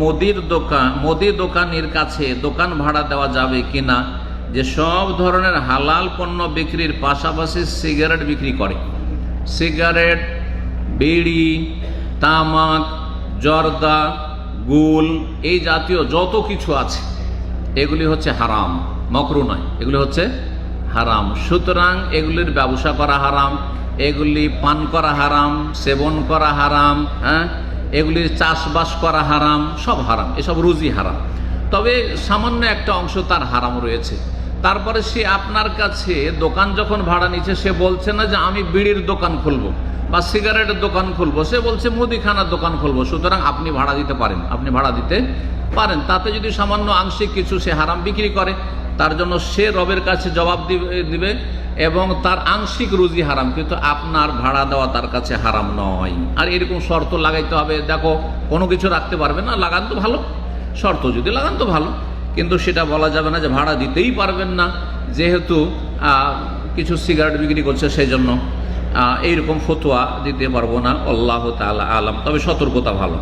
মুদির দোকান মুদি দোকানির কাছে দোকান ভাড়া দেওয়া যাবে কিনা? যে সব ধরনের হালাল পণ্য বিক্রির পাশাপাশি সিগারেট বিক্রি করে। সিগারেট, বিড়ি, তামাক, জর্দা, গুল, এই জাতীয় যত কিছু আছে, এগুলি হচ্ছে হারাম, মকরু নয়, এগুলি হচ্ছে হারাম। সুতরাং এগুলির ব্যবসা করা হারাম, এগুলি পান করা হারাম, সেবন করা হারাম হ্যাঁ? এগুলির চাষবাস করা হারাম, সব হারাম, এসব রুজি হারাম। তবে সামান্য একটা অংশ তার হারাম রয়েছে। তারপরে সে আপনার কাছে দোকান যখন ভাড়া নিচ্ছে, সে বলছে না যে আমি বিড়ির দোকান খুলবো বা সিগারেটের দোকান খুলবো। সে বলছে, মুদিখানার দোকান খুলবো। সুতরাং আপনি ভাড়া দিতে পারেন, আপনি ভাড়া দিতে পারেন। তাতে যদি সামান্য আংশিক কিছু সে হারাম বিক্রি করে, তার জন্য সে রবের কাছে জবাব দিবে- এবং তার আংশিক রুজি হারাম, কিন্তু আপনার ভাড়া দেওয়া তার কাছে হারাম নয়। আর এরকম শর্ত লাগাইতে হবে, দেখো, কোনো কিছু রাখতে পারবে না, লাগান তো ভালো। শর্ত যদি লাগান তো ভালো। কিন্তু সেটা বলা যাবে না যে ভাড়া দিতেই পারবেন না, যেহেতু কিছু সিগারেট বিক্রি করছে সেই জন্য এইরকম ফতোয়া দিতে পারব না। আল্লাহ তাআলা আলাম। তবে সতর্কতা ভালো।